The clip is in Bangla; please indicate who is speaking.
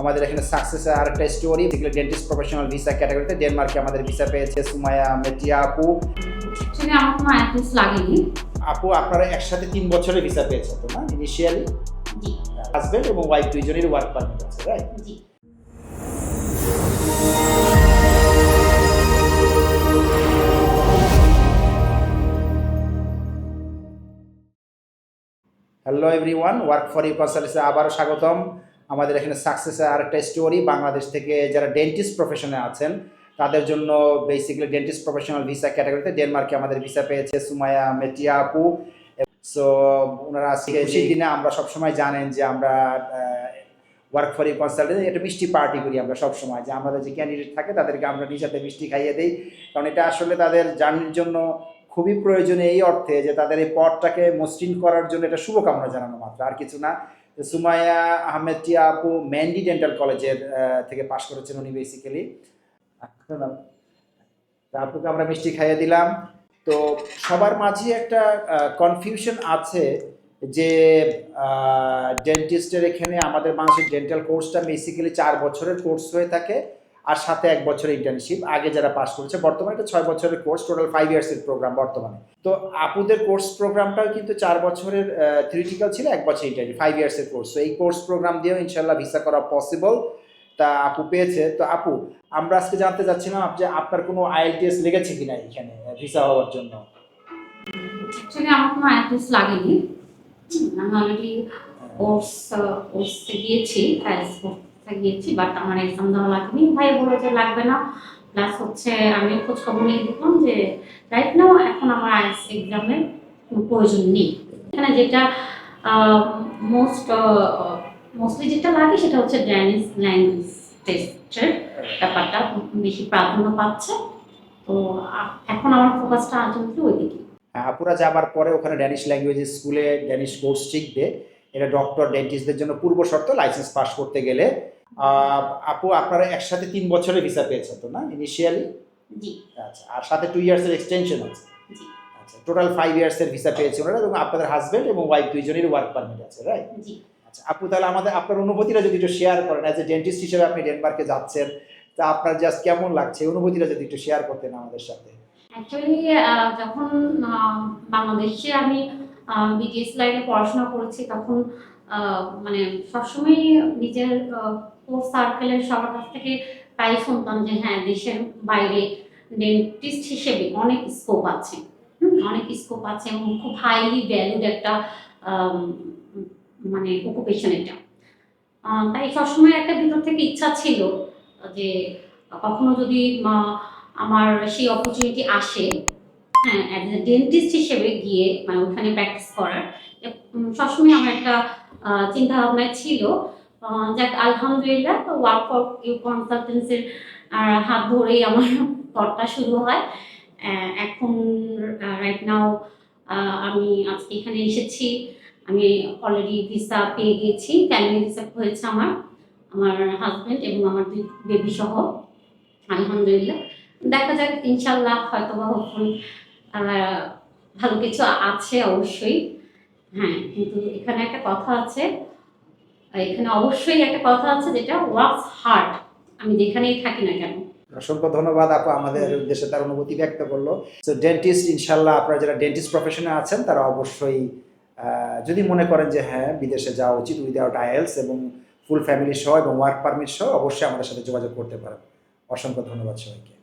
Speaker 1: আমাদের এখানে সাকসেস আর একটা স্টোরি যেগুলো ডেন্টিস্ট প্রফেশনাল ভিসা ক্যাটাগরিতে ডেনমার্কে আমাদের ভিসা পেয়েছে সুমায়া মেটিয়া আপু।
Speaker 2: আমার কোনো অ্যাড্রেস লাগেনি।
Speaker 1: আপু আপনারা একসাথে তিন বছরের ভিসা পেয়েছে তো না ইনিশিয়ালি
Speaker 2: জি।
Speaker 1: হাজবেন্ড এবং ওয়াইফ দুইজনের ওয়ার্ক পারমিট আছে right
Speaker 2: ji.
Speaker 1: Hello everyone work for you consultancy আবারও স্বাগতম। আমাদের এখানে সাকসেস আর একটা স্টোরি বাংলাদেশ থেকে যারা ডেন্টিস্ট প্রফেশনে আছেন তাদের জন্য বেসিক্যালি ডেন্টিস্ট প্রফেশনাল ভিসা ক্যাটাগরিতে ডেনমার্কে আমাদের ভিসা পেয়েছে সুমায়া মেটিয়া আপু। সো ওনারা আজকে সেই দিনে আমরা সবসময় জানেন যে আমরা ওয়ার্ক ফর ইউ কনসালটেন্ট একটা মিষ্টি পার্টি করি আমরা সবসময়। যে আমাদের যে ক্যান্ডিডেট থাকে তাদেরকে আমরা নিজেতে মিষ্টি খাইয়ে দিই। কারণ এটা আসলে তাদের জার্নির জন্য খুবই প্রয়োজনীয় এই অর্থে যে তাদের এই পথটাকে মসৃণ করার জন্য এটা শুভকামনা জানানো মাত্র আর কিছু না। সুমাইয়া আহমেদ টিয়া আপু ম্যান্ডি ডেন্টাল কলেজের থেকে পাশ করেছেন উনি বেসিক্যালি আপুকে আমরা মিষ্টি খাইয়ে দিলাম। তো সবার মাঝে একটা কনফিউশন আছে যে ডেন্টিস্টের এখানে আমাদের মানুষের ডেন্টাল কোর্সটা বেসিক্যালি চার বছরের কোর্স হয়ে থাকে। আর সাথে এক বছরের ইন্টার্নশিপ আগে যারা পাস করেছে, বর্তমানে এটা ছয় বছরের কোর্স টোটাল ফাইভ ইয়ার্সের প্রোগ্রাম বর্তমানে। তো আপুদের কোর্স প্রোগ্রামটাও কিন্তু চার বছরের থিওরিটিক্যাল ছিল, এক বছর ইন্টার্নশিপ ফাইভ ইয়ার্সের কোর্স তো এই কোর্স প্রোগ্রাম দিয়েও ইনশাল্লাহ ভিসা করা পসিবল তা আপু পেয়েছে। তো আপু, আমরা আজকে জানতে চাচ্ছিলাম যে আপনার কোনো আইএলটিএস লেগেছে কিনা এখানে ভিসা হওয়ার জন্য?
Speaker 2: আমার কোনো অ্যাড্রেস লাগেনি। আমি অলরেডি কোর্স গিয়েছি গিয়েছি বাট আমার এক্সাম দেওয়া লাগেনি। ভাই বলে যে লাগবে না। প্লাস হচ্ছে আমি খোঁজ খবর নিয়ে দেখলাম যে রাইট নাও এখন আমার আইএস এক্সামের প্রয়োজন নেই। এখানে যেটা মোস্ট মোস্টলি যেটা লাগে সেটা হচ্ছে ড্যানিস ল্যাঙ্গুয়েজ টেস্টের ব্যাপারটা বেশি প্রাধান্য পাচ্ছে। তো এখন আমার ফোকাসটা আলটিমেটলি ওই দিকে
Speaker 1: আপুরা যাবার পরে ওখানে ড্যানিশ ল্যাঙ্গুয়েজ স্কুলে ড্যানিশ কোর্স শিখবে। এটা ডক্টর ডেন্টিস্টদের জন্য পূর্ব শর্ত লাইসেন্স পাস করতে গেলে আপু আপনারা একসাথে তিন বছরের ভিসা পেয়েছেন তো না ইনিশিয়ালি
Speaker 2: জি।
Speaker 1: আচ্ছা আর সাথে টু ইয়ার্সের এক্সটেনশন আছে?
Speaker 2: জি।
Speaker 1: আচ্ছা টোটাল ফাইভ ইয়ার্সের ভিসা পেয়েছে ওনারা এবং আপনাদের হাজবেন্ড এবং ওয়াইফ দুইজনের ওয়ার্ক পারমিট আছে রাইট
Speaker 2: জি।
Speaker 1: আচ্ছা আপু তাহলে আমাদের আপনার অনুভূতিটা যদি একটু শেয়ার করেন অ্যাজ এ ডেন্টিস্ট হিসেবে আপনি ডেনমার্কে যাচ্ছেন তা আপনার জাস্ট কেমন লাগছে? অনুভূতিটা যদি একটু শেয়ার করতেন আমাদের সাথে।
Speaker 2: অ্যাকচুয়ালি যখন বাংলাদেশে আমি বিডিএস লাইনে পড়াশোনা করেছি তখন মানে সবসময় নিজের কোর্স সার্কেলের সবার কাছ থেকে প্রায় শুনতাম যে হ্যাঁ দেশের বাইরে ডেন্টিস্ট হিসেবে অনেক স্কোপ আছে। অনেক স্কোপ আছে এবং খুব হাইলি ভ্যালুড একটা মানে অকুপেশন এটা। তাই সবসময় একটা ভিতর থেকে ইচ্ছা ছিল যে কখনো যদি আমার সেই অপরচুনিটি আসে হ্যাঁ ডেন্টিস্ট হিসেবে গিয়ে মানে ওখানে প্র্যাকটিস করার সবসময় আমার একটা চিন্তা ভাবনায় ছিল। যাক, আলহামদুলিল্লাহ, তো ওয়ার্ক ফর ইউ কনসালটেন্সির হাত ধরেই আমার পথটা শুরু হয়। এখন রাইট নাও আমি আজকে এখানে এসেছি। আমি অলরেডি ভিসা পেয়ে গিয়েছি। ফ্যামিলি ভিসা হয়েছে আমার আমার হাজব্যান্ড এবং আমার দুই বেবি সহ। আলহামদুলিল্লাহ। দেখা যাক, ইনশাল্লাহ হয়তো বা ভালো কিছু আছে অবশ্যই। হ্যাঁ কিন্তু এখানে একটা কথা আছে এখানে অবশ্যই একটা কথা আছে যেটা ওয়ার্কস হার্ড আমি যেখানেই থাকি না কেন।
Speaker 1: অসংখ্য ধন্যবাদ আপু, আমাদের উদ্দেশ্যে তার অনুভূতি ব্যক্ত করল। তো ডেন্টিস্ট ইনশাল্লাহ আপনারা যারা ডেন্টিস্ট প্রফেশনে আছেন, তারা অবশ্যই যদি মনে করেন যে হ্যাঁ বিদেশে যাওয়া উচিত উইদাউট আইএলস এবং ফুল ফ্যামিলি সহ এবং ওয়ার্ক পারমিট সহ, অবশ্যই আমাদের সাথে যোগাযোগ করতে পারেন। অসংখ্য ধন্যবাদ সবাইকে।